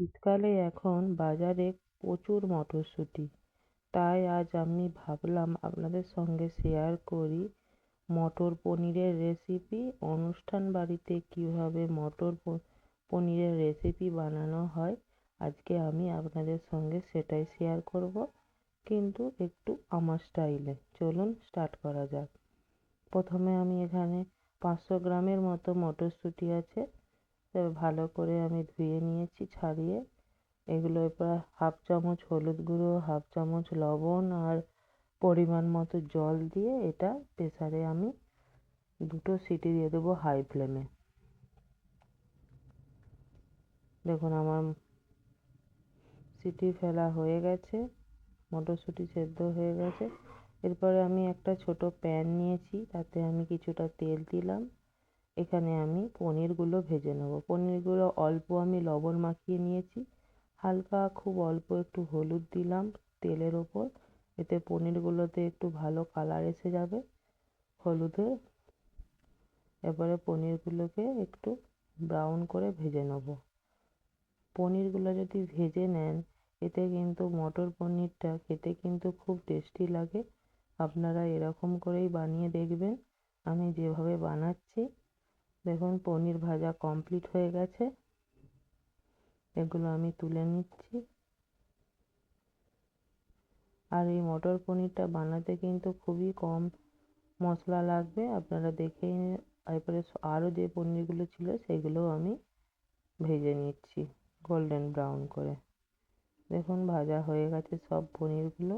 শীতকালে এখন বাজারে প্রচুর মটরশুঁটি। তাই আজ আমি ভাবলাম আপনাদের সঙ্গে শেয়ার করি মটর পনিরের রেসিপি অনুষ্ঠান বাড়িতে কীভাবে মটর পনিরের রেসিপি বানানো হয়। আজকে আমি আপনাদের সঙ্গে সেটাই শেয়ার করব, কিন্তু একটু আমার স্টাইলে চলুন স্টার্ট করা যাক। প্রথমে আমি এখানে পাঁচশো গ্রামের মতো মটরশুঁটি আছে। ভালো করে আমি ধুয়ে নিয়েছি, ছাড়িয়ে। এগুলো এবার হাফ চামচ হলুদ গুঁড়ো, হাফ চামচ লবণ আর পরিমাণ মতো জল দিয়ে এটা প্রেসারে আমি দুটো সিটি দিয়ে দেবো হাই ফ্লেমে। দেখুন আমার সিটি ফেলা হয়ে গেছে, মটরশুঁটি সেদ্ধ হয়ে গেছে। এরপরে আমি একটা ছোট প্যান নিয়েছি, তাতে আমি কিছুটা তেল দিলাম। এখানে আমি পনিরগুলো ভেজে নেব। পনিরগুলো অল্প আমি লবণ মাখিয়ে নিয়েছি। হালকা খুব অল্প একটু হলুদ দিলাম তেলের ওপর। এতে পনিরগুলোতে একটু ভালো কালার এসে যাবে হলুদে। এবারে পনিরগুলোকে একটু ব্রাউন করে ভেজে নেব। পনিরগুলো যদি ভেজে নেন, এতে কিন্তু মটর পনিরটা খেতে কিন্তু খুব টেস্টি লাগে। আপনারা এরকম করেই বানিয়ে দেখবেন। আমি যেভাবে বানাচ্ছি দেখুন, পনির ভাজা কমপ্লিট হয়ে গেছে। এগুলো আমি তুলে নিচ্ছি। আর এই মটর পনিরটা বানাতে কিন্তু খুবই কম মশলা লাগবে। আপনারা দেখেই এরপরে আরও যে পনিরগুলো ছিল, সেগুলোও আমি ভেজে নিচ্ছি গোল্ডেন ব্রাউন করে। দেখুন, ভাজা হয়ে গেছে সব পনিরগুলো।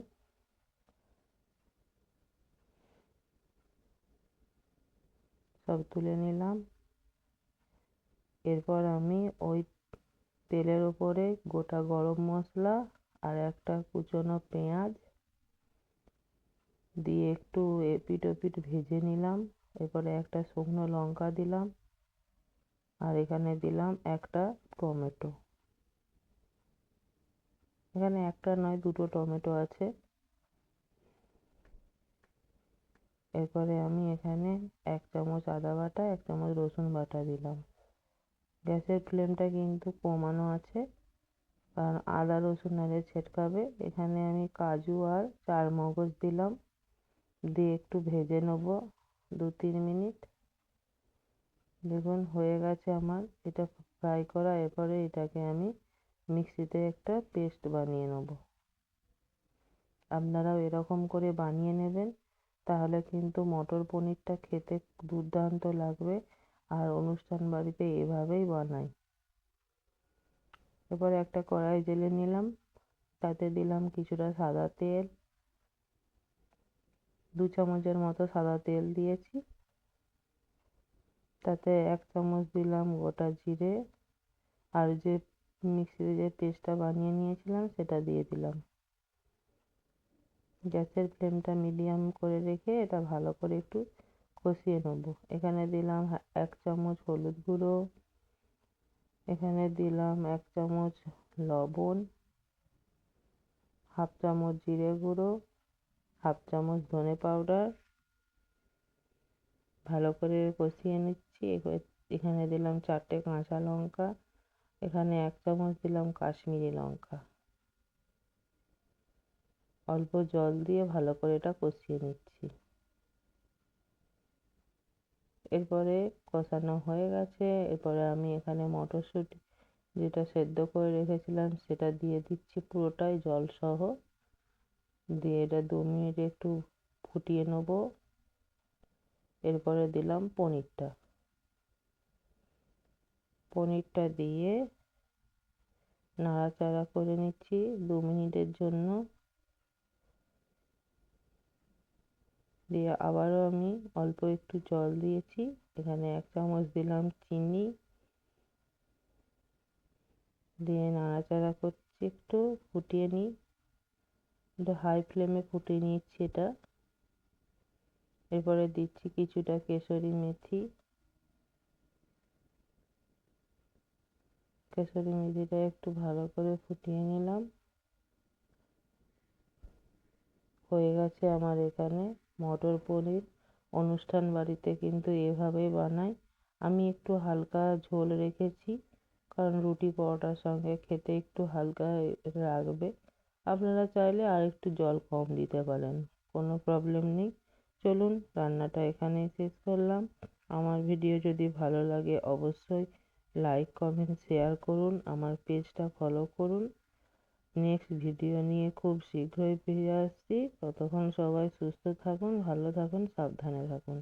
সব তুলে নিলাম। এরপর আমি ওই তেলের ওপরে গোটা গরম মশলা আর একটা কুচনো পেঁয়াজ দিয়ে একটু এপিট ওপিট ভেজে নিলাম। এরপরে একটা শুকনো লঙ্কা দিলাম আর এখানে দিলাম একটা টমেটো। এখানে একটা নয়, দুটো টমেটো আছে। এরপরে আমি এখানে এক চামচ আদা বাটা, এক চামচ রসুন বাটা দিলাম। গ্যাসের ফ্লেমটা কিন্তু কমানো আছে। কারণ আদা, রসুন আগে ছেটকাবে। এখানে আমি কাজু আর চার মগজ দিলাম। দিয়ে একটু ভেজে নেব দু তিন মিনিট। দেখুন, হয়ে গেছে আমার। এটা ফ্রাই করা, এরপরে এটাকে আমি মিক্সিতে একটা পেস্ট বানিয়ে নেব। আপনারাও এরকম করে বানিয়ে নেবেন। তাহলে কিন্তু মটর পনিরটা খেতে দুর্দান্ত লাগবে। আর অনুষ্ঠান বাড়িতে এভাবেই বানাই। এরপর একটা কড়াই জেলে নিলাম, তাতে দিলাম কিছুটা সাদা তেল। দু চামচের মতো সাদা তেল দিয়েছি। তাতে এক চামচ দিলাম গোটা জিরে, আর যে মিক্সিতে যে পেস্টটা বানিয়ে নিয়েছিলাম সেটা দিয়ে দিলাম। গ্যাসের ফ্লেমটা মিডিয়াম করে রেখে এটা ভালো করে একটু কষিয়ে নেব। এখানে দিলাম এক চামচ হলুদ গুঁড়ো। এখানে দিলাম এক চামচ লবণ। হাফ চামচ জিরে গুঁড়ো। হাফ চামচ ধনে পাউডার। ভালো করে কষিয়ে নিচ্ছি। এখানে দিলাম চারটে কাঁচা লঙ্কা। এখানে এক চামচ দিলাম কাশ্মীরি লঙ্কা। অল্প জল দিয়ে ভালো করে এটা কষিয়ে নিচ্ছি। এরপরে কষানো হয়ে গেছে। এরপরে আমি এখানে মটরশুঁটি যেটা সেদ্ধ করে রেখেছিলাম সেটা দিয়ে দিচ্ছি পুরোটাই জল সহ দিয়ে এটা দু মিনিট একটু ফুটিয়ে নেব। এরপরে দিলাম পনিরটা। পনিরটা দিয়ে নাড়াচাড়া করে নিচ্ছি দু মিনিটের জন্য। দিয়ে আবারও আমি অল্প একটু জল দিয়েছি। এখানে এক চামচ দিলাম চিনি। দিয়ে নাড়াচাড়া করছি একটু, ফুটিয়ে নিই। একটু হাই ফ্লেমে ফুটিয়ে নিচ্ছি এটা। এরপরে দিচ্ছি কিছুটা কেশরি মেথি। কেশরি মেথিটা একটু ভালো করে ফুটিয়ে নিলাম। হয়ে গেছে আমার এখানে। মটর পনির অনুষ্ঠান বাড়িতে কিন্তু এভাবেই বানাই। আমি একটু হালকা ঝোল রেখেছি, কারণ রুটি পরোটার সঙ্গে খেতে একটু হালকা লাগবে। আপনারা চাইলে আর একটু জল কম দিতে পারেন, কোনো প্রবলেম নেই। চলুন, রান্নাটা এখানেই শেষ করলাম। আমার ভিডিও যদি ভালো লাগে অবশ্যই লাইক, কমেন্ট, শেয়ার করুন। আমার পেজটা ফলো করুন। নেক্সট ভিডিও নিয়ে খুব শীঘ্রই ফিরে আসছি। ততক্ষণ সবাই সুস্থ থাকুন, ভালো থাকুন, সাবধানে থাকুন।